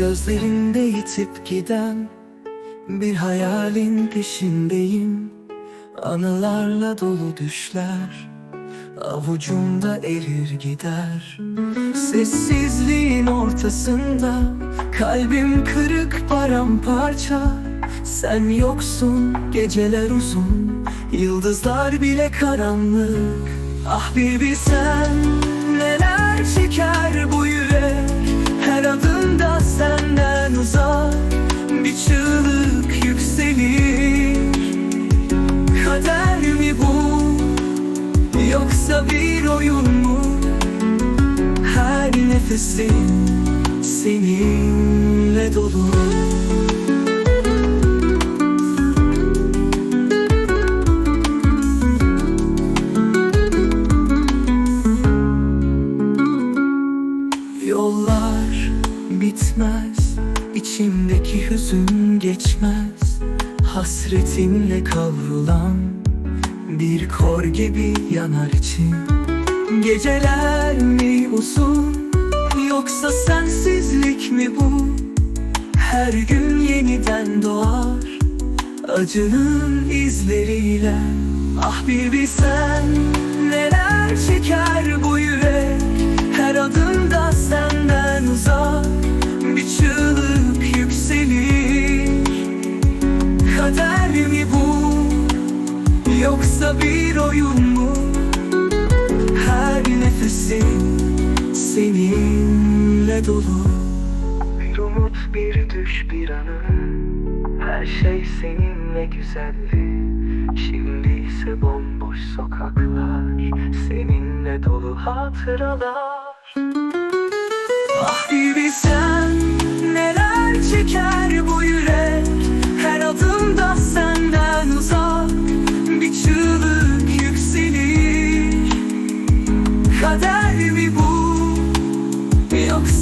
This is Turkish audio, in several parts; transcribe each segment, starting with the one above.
Gözlerinde yitip giden Bir hayalin peşindeyim. Anılarla dolu düşler Avucumda erir gider. Sessizliğin ortasında Kalbim kırık paramparça. Sen yoksun geceler uzun Yıldızlar bile karanlık. Ah bir bilsen neler çeker bu yürek Yoksa bir oyun mu? Her nefesim seninle dolu Yollar bitmez içimdeki hüzün geçmez Hasretinle kavrulan bir kor gibi yanar içim Geceler mi uzun Yoksa sensizlik mi bu? Her gün yeniden doğar Acının izleriyle. Ah bir bilsen Neler çeker dolu. Bir umut, bir düş, bir anı. Her şey seninle güzeldi Şimdi ise bomboş sokaklar. Seninle dolu hatıralar. Ah bir bilsen neler çeker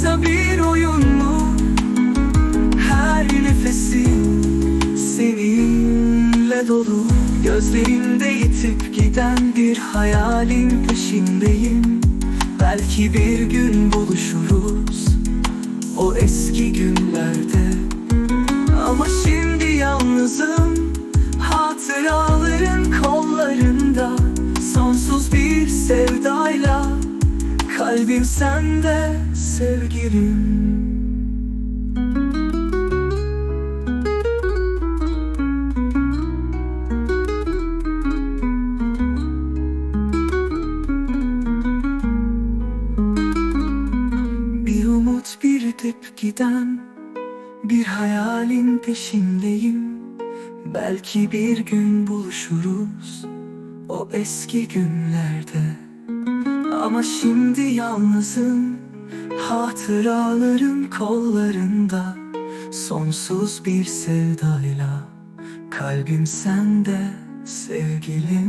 Yoksa bir oyun mu Her nefesim seninle dolu. Gözlerinde yitip giden bir hayalin peşindeyim. Belki bir gün buluşuruz O eski günlerde. Ama şimdi yalnızım Hatıraların kollarında. Sonsuz bir sevdayla Kalbim sende sevgilim. Bir umut bir dip giden Bir hayalin peşindeyim. Belki bir gün buluşuruz O eski günlerde. Ama şimdi yalnızım Hatıraların kollarında Sonsuz bir sevdayla Kalbim sende sevgilim